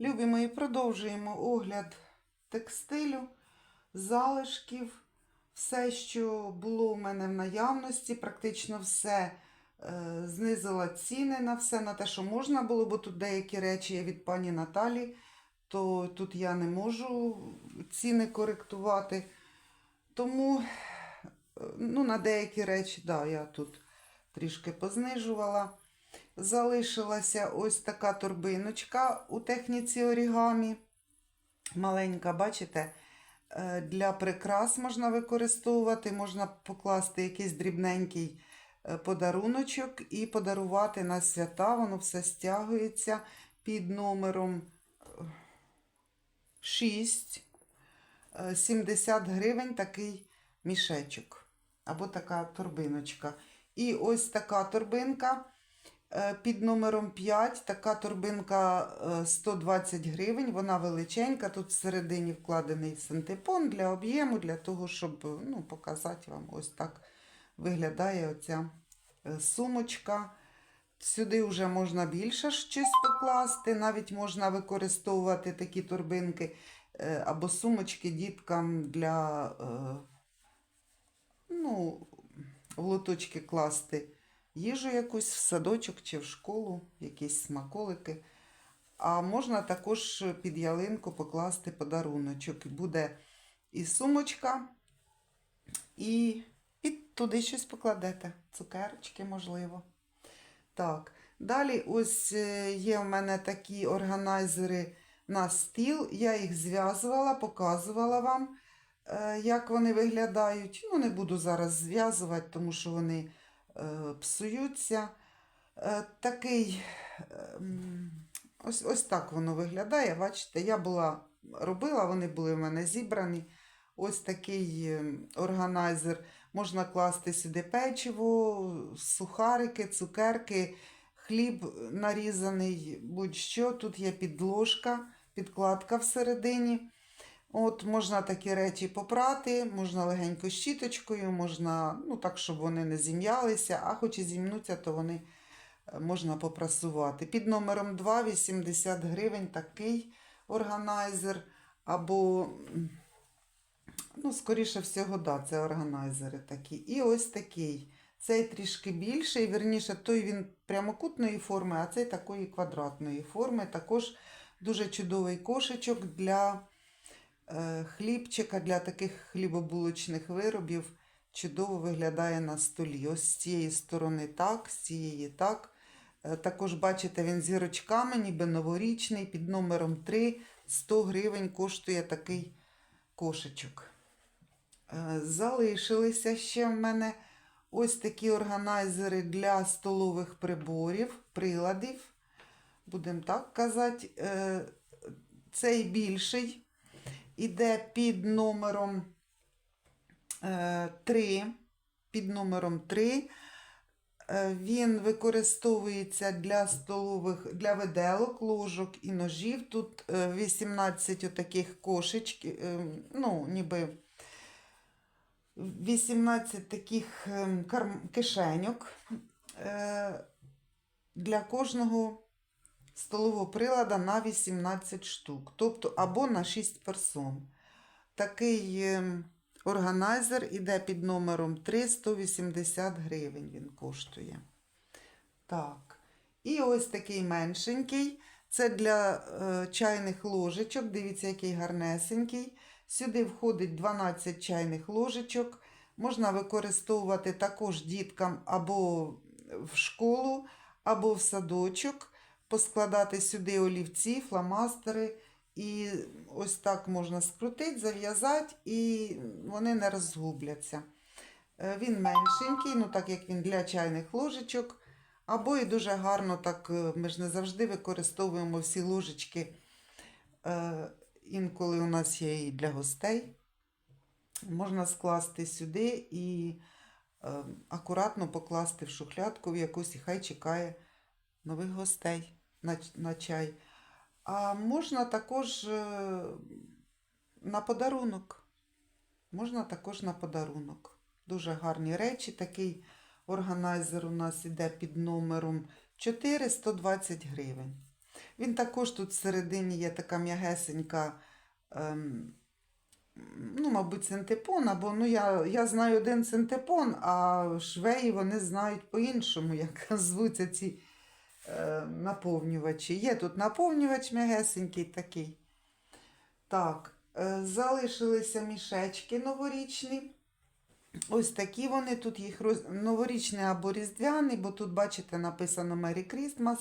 Любі мої, продовжуємо огляд текстилю, залишків, все, що було у мене в наявності, практично все е, знизила ціни на все, на те, що можна було, бо тут деякі речі є від пані Наталі, то тут я не можу ціни коректувати. Тому е, ну, на деякі речі, да, я тут трішки познижувала. Залишилася ось така торбиночка у техніці орігамі. Маленька, бачите, Е, для прикрас можна використовувати, можна покласти якийсь дрібненький е, подаруночок і подарувати на свята. Воно все стягується під номером 6. 70 гривень такий мішечок або така торбиночка. І ось така торбинка е, під номером 5. Така торбинка е, 120 гривень, вона величенька. Тут всередині вкладений синтепон для об'єму, для того, щоб ну, показати вам, ось так виглядає оця е, сумочка. Сюди вже можна більше щось покласти, навіть можна використовувати такі торбинки е, або сумочки діткам для е, ну, в лоточки класти їжу якусь в садочок чи в школу, якісь смаколики. А можна також під ялинку покласти подаруночок. Буде і сумочка, і, і туди щось покладете. Цукерочки, можливо. Так, далі ось е, є в мене такі органайзери на стіл. Я їх зв'язувала, показувала вам, е, як вони виглядають. Ну, не буду зараз зв'язувати, тому що вони псуються. Е, Такий, е, ось, ось так воно виглядає. Бачите, я була робила, вони були в мене зібрані. Ось такий е, органайзер. Можна класти сюди печиво, сухарики, цукерки, хліб нарізаний, будь-що. Тут є підложка, підкладка всередині. От Можна такі речі попрати, можна легенько щіточкою, можна, ну так, щоб вони не зім'ялися, а хоч і зімнуться, то вони е, можна попрасувати. Під номером 2 80 гривень такий органайзер. Або, ну, скоріше всього, да, це органайзери такі. І ось такий. Цей трішки більший, вірніше, той він прямокутної форми, а цей такої квадратної форми. Також дуже чудовий кошечок для хлібчика, для таких хлібобулочних виробів. Чудово виглядає на столі. Ось з цієї сторони так, з цієї так. Е, Також, бачите, він зірочками, ніби новорічний, під номером 3, 100 гривень коштує такий кошечок. Е, Залишилися ще в мене ось такі органайзери для столових приборів, приладів. Будемо так казати. Е, Цей більший іде під номером 3. Під номером 3. Е, Він використовується для столових, для виделок, ложок і ножів. Тут е, 18 отаких кошечків, е, ну, ніби 18 таких ем, кишеньок е, для кожного столового прилада на 18 штук, тобто або на 6 персон. Такий ем, органайзер іде під номером 3, 180 гривень він коштує. Так. І ось такий меншенький. Це для е, чайних ложечок. Дивіться, який гарнесенький. Сюди входить 12 чайних ложечок. Можна використовувати також діткам або в школу, або в садочок. Поскладати сюди олівці, фломастери. І ось так можна скрутити, зав'язати, і вони не розгубляться. Е, Він меншенький, ну так як він для чайних ложечок. Або і дуже гарно, так е, ми ж не завжди використовуємо всі ложечки. Е, Інколи у нас є і для гостей. Можна скласти сюди і акуратно покласти в шухлядку в якусь, і хай чекає нових гостей на, на чай. А можна також е, на подарунок. Можна також на подарунок. Дуже гарні речі. Такий органайзер у нас іде під номером 4 120 гривень. Він також тут всередині є така м'ягесенька, ем, ну, мабуть, синтепон, або ну, я, я знаю один синтепон, а швеї вони знають по-іншому, як звуться ці наповнювачі. Є тут наповнювач м'ягесенький такий. Так, е, залишилися мішечки новорічні. Ось такі вони. Тут їх роз... новорічний або різдвяний, бо тут, бачите, написано Merry Christmas.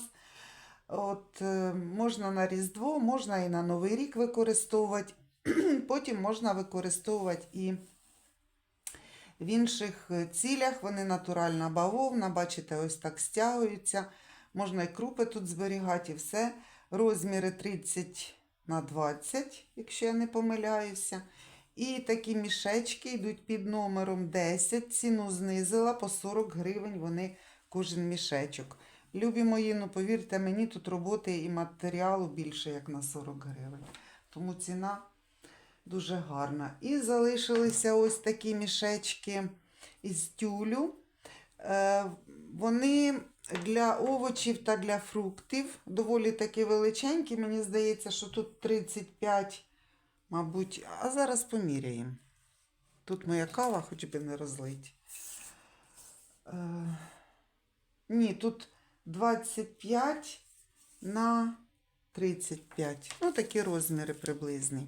От, е, можна на Різдво, можна і на Новий рік використовувати. Потім можна використовувати і в інших е, цілях. Вони натуральна бавовна, бачите, ось так стягуються. Можна і крупи тут зберігати, і все. Розміри 30 на 20, якщо я не помиляюся. І такі мішечки йдуть під номером 10. Ціну знизила по 40 гривень вони кожен мішечок. Любі мої, ну повірте мені, тут роботи і матеріалу більше, як на 40 гривень. Тому ціна дуже гарна. І залишилися ось такі мішечки із тюлю. Е, вони для овочів та для фруктів доволі такі величенькі. Мені здається, що тут 35, мабуть, а зараз поміряємо. Тут моя кава, хоч би не розлить. Е, ні, тут 25 на 35. Ну, такі розміри приблизні.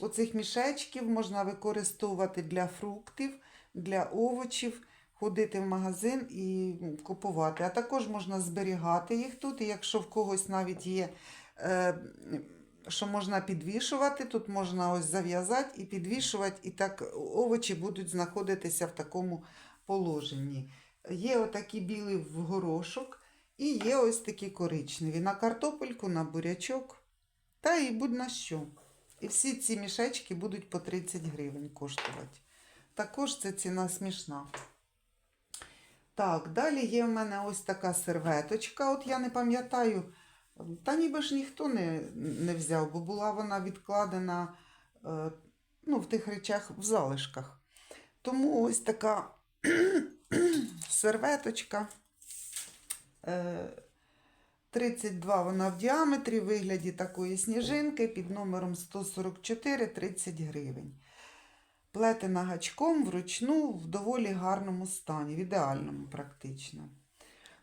Оцих мішечків можна використовувати для фруктів, для овочів, ходити в магазин і купувати. А також можна зберігати їх тут. І якщо в когось навіть є, е, що можна підвішувати, тут можна ось зав'язати і підвішувати, і так овочі будуть знаходитися в такому положенні. Є отакі білі в горошок, і є ось такі коричневі на картопельку, на бурячок та і будь на що. І всі ці мішечки будуть по 30 гривень коштувати. Також це ціна смішна. Так, далі є в мене ось така серветочка. От я не пам'ятаю, та ніби ж ніхто не, не взяв, бо була вона відкладена е, ну, в тих речах в залишках. Тому ось така серветочка. Е, 32 вона в діаметрі, в вигляді такої сніжинки під номером 144 30 гривень. Плетена гачком вручну в доволі гарному стані, в ідеальному практично.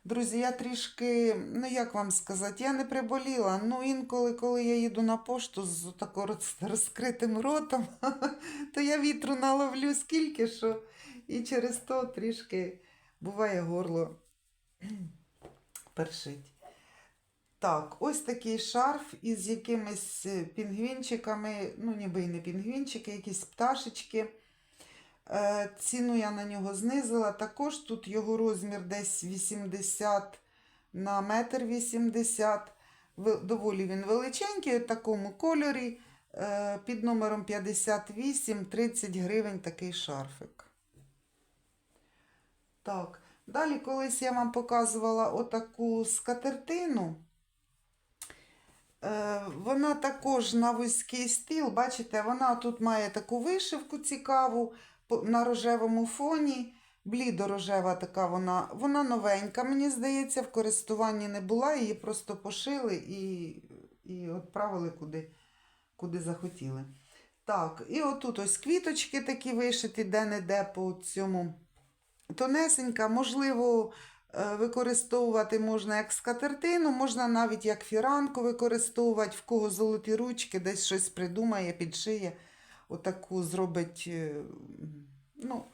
Друзі, я трішки, ну як вам сказати, я не приболіла. Ну, інколи, коли я їду на пошту з тако розкритим ротом, то я вітру наловлю скільки що, і через то трішки буває горло першить. Так, ось такий шарф із якимись е, пінгвінчиками, ну ніби і не пінгвінчики, якісь пташечки. Е, ціну я на нього знизила. Також тут його розмір десь 80 на метр 80. Доволі він величенький, у такому кольорі. Е, під номером 58 30 гривень такий шарфик. Так, далі колись я вам показувала отаку скатертину. Е, Вона також на вузький стіл, бачите, вона тут має таку вишивку цікаву на рожевому фоні. Блідо-рожева така вона, вона новенька, мені здається, в користуванні не була, її просто пошили і, і відправили куди, куди захотіли. Так, і отут ось квіточки такі вишиті де-не-де по цьому тонесенька, можливо, використовувати можна як скатертину, можна навіть як фіранку використовувати, в кого золоті ручки, десь щось придумає, підшиє, отаку зробить. е, Ну,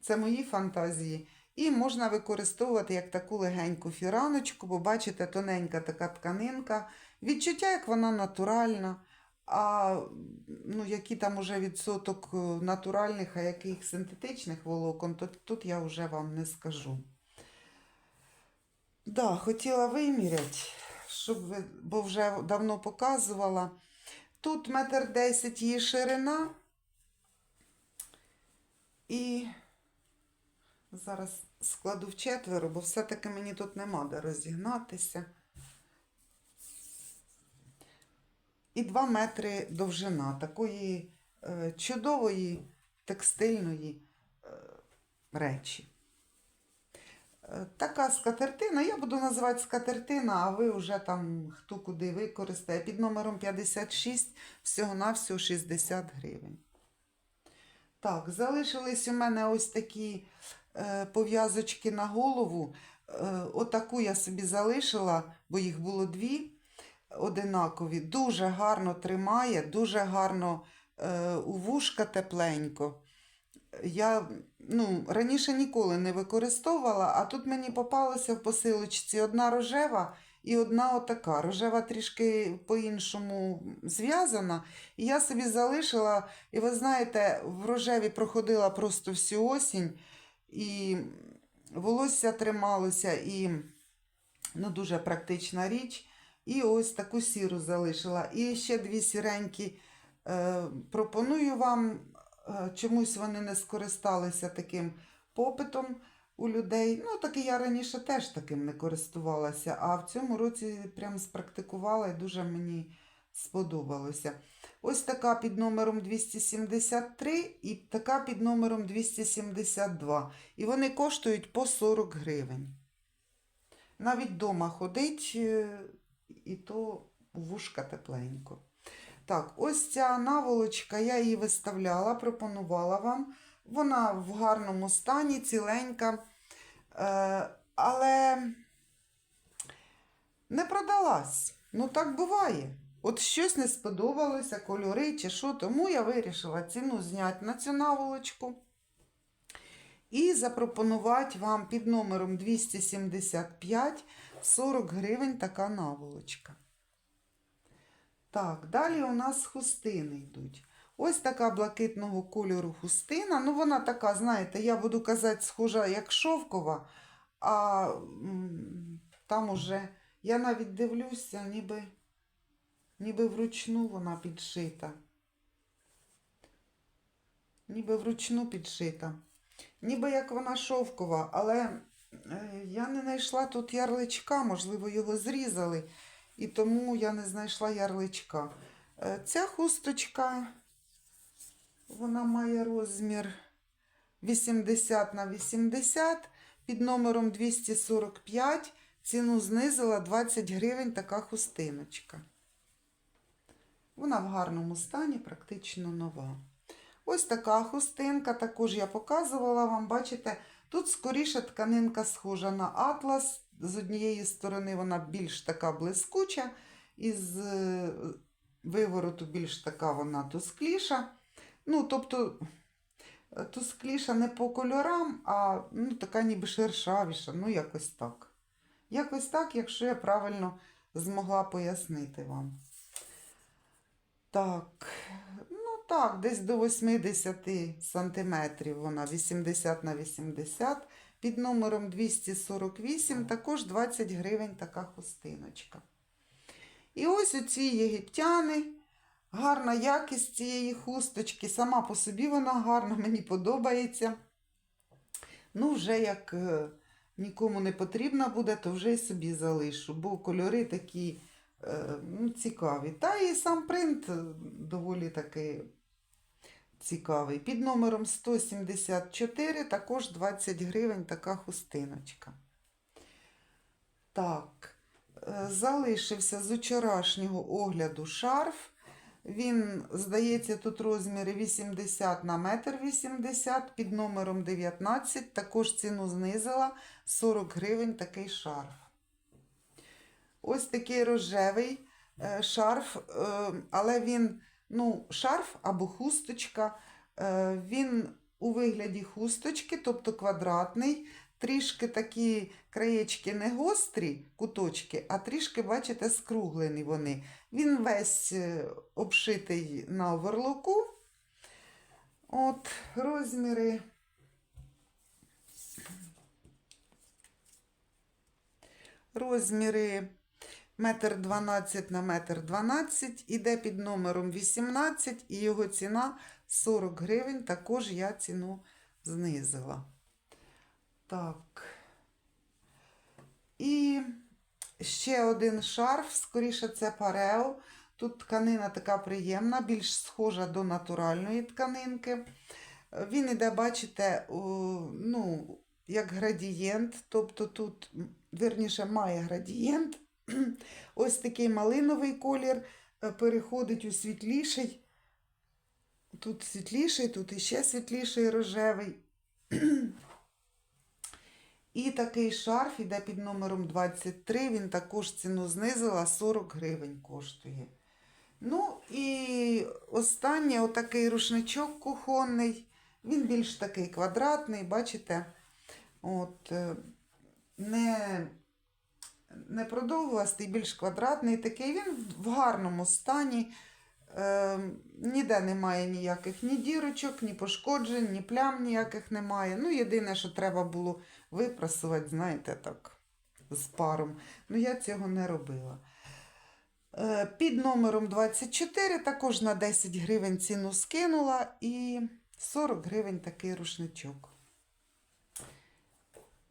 це мої фантазії. І можна використовувати як таку легеньку фіраночку, бо бачите, тоненька така тканинка. Відчуття, як вона натуральна. А ну, які там уже відсоток е, натуральних, а яких синтетичних волокон, то тут я вже вам не скажу. Да, хотіла виміряти, щоб ви, бо вже давно показувала. Тут метр десять її ширина. І зараз складу в четверо, бо все-таки мені тут нема де розігнатися. І 2 метри довжина такої е, чудової текстильної е, речі. Така скатертина, я буду називати скатертина, а ви вже там хто куди використає. Під номером 56 всього-навсього 60 гривень. Так, залишились у мене ось такі е, пов'язочки на голову. Е, отаку я собі залишила, бо їх було дві одинакові. Дуже гарно тримає, дуже гарно е, у вушка тепленько. Я ну, раніше ніколи не використовувала, а тут мені попалося в посилочці одна рожева і одна отака. Рожева трішки по-іншому зв'язана. І я собі залишила, і ви знаєте, в рожеві проходила просто всю осінь, і волосся трималося, і ну, дуже практична річ. І ось таку сіру залишила. І ще дві сіренькі е, пропоную вам. Е, Чомусь вони не скористалися таким попитом у людей. Ну, так і я раніше теж таким не користувалася, а в цьому році прям спрактикувала і дуже мені сподобалося. Ось така під номером 273 і така під номером 272. І вони коштують по 40 гривень. Навіть вдома ходить, е, і то вушка тепленько. Так, ось ця наволочка, я її виставляла, пропонувала вам. Вона в гарному стані, ціленька, е, але не продалась. Ну, так буває. От щось не сподобалося, кольори чи що, тому я вирішила ціну зняти на цю наволочку і запропонувати вам під номером 275 40 гривень така наволочка. Так, далі у нас хустини йдуть. Ось така блакитного кольору хустина. Ну, вона така, знаєте, я буду казати, схожа як шовкова, а там уже я навіть дивлюся, ніби, ніби вручну вона підшита. Ніби вручну підшита. Ніби як вона шовкова, але е, я не знайшла тут ярличка, можливо, його зрізали. І тому я не знайшла ярличка. Е, Ця хусточка, вона має розмір 80 на 80 під номером 245. Ціну знизила 20 гривень така хустиночка. Вона в гарному стані, практично нова. Ось така хустинка, також я показувала вам, бачите, тут скоріше тканинка схожа на атлас. З однієї сторони вона більш така блискуча, і з е, вивороту більш така вона тускліша. Ну, тобто, е, тускліша не по кольорам, а ну, така ніби шершавіша. Ну, якось так. Якось так, якщо я правильно змогла пояснити вам. Так, ну так, десь до 80 сантиметрів вона 80 на 80 під номером 248 також 20 гривень така хустиночка. І ось оці єгиптяни, гарна якість цієї хусточки. Сама по собі вона гарна, мені подобається. Ну, вже як е, нікому не потрібна буде, то вже й собі залишу, бо кольори такі е, ну, цікаві. Та і сам принт е, доволі таки цікавий. Під номером 174 також 20 гривень така хустиночка. Так, е, залишився з вчорашнього огляду шарф. Він, здається, тут розміри 80 на метр 80 під номером 19. Також ціну знизила 40 гривень такий шарф. Ось такий рожевий е, шарф, е, але він ну, шарф або хусточка. Е, Він у вигляді хусточки, тобто квадратний, трішки такі краєчки не гострі, куточки, а трішки, бачите, скруглені вони. Він весь е, обшитий на оверлоку. От розміри. Розміри метр 12 на метр 12, іде під номером 18 і його ціна 40 гривень. Також я ціну знизила. Так. І ще один шарф, скоріше це парео. Тут тканина така приємна, більш схожа до натуральної тканинки. Він іде, бачите, ну, як градієнт, тобто тут, м, вірніше, має градієнт. Ось такий малиновий колір е, переходить у світліший. Тут світліший, тут іще світліший рожевий. І такий шарф іде під номером 23. Він також ціну знизила 40 гривень коштує. Ну і останнє отакий рушничок кухонний. Він більш такий квадратний, бачите? От, е, не, не продовгувастий, більш квадратний такий. Він в гарному стані. Е, ніде немає ніяких ні дірочок, ні пошкоджень, ні плям ніяких немає. Ну, єдине, що треба було випрасувати, знаєте, так, з паром. Ну, я цього не робила. Е, Під номером 24 також на 10 гривень ціну скинула і 40 гривень такий рушничок.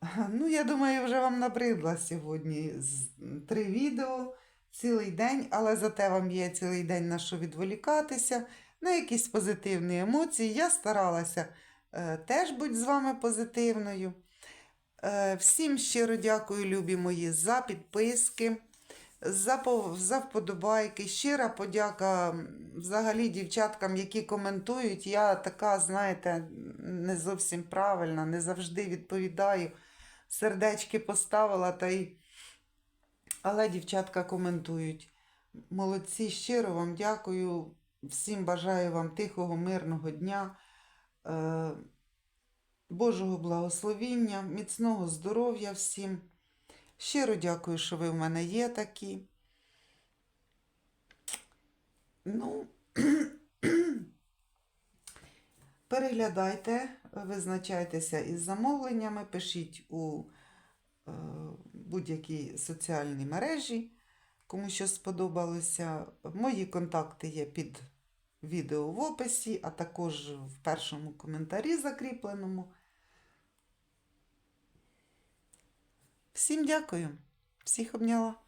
Ну, я думаю, вже вам набридла сьогодні три відео цілий день, але зате вам є цілий день на що відволікатися, на якісь позитивні емоції. Я старалася е, теж бути з вами позитивною. Е, всім щиро дякую, любі мої, за підписки, за, за вподобайки. Щира подяка взагалі дівчаткам, які коментують. Я така, знаєте, не зовсім правильна, не завжди відповідаю. Сердечки поставила та й. Але дівчатка коментують. Молодці, щиро вам дякую. Всім бажаю вам тихого, мирного дня, е, Божого благословіння, міцного здоров'я всім. Щиро дякую, що ви в мене є такі. Ну, переглядайте, визначайтеся із замовленнями, пишіть у е, будь-які соціальні мережі, кому що сподобалося. Мої контакти є під відео в описі, а також в першому коментарі закріпленому. Всім дякую, всіх обняла.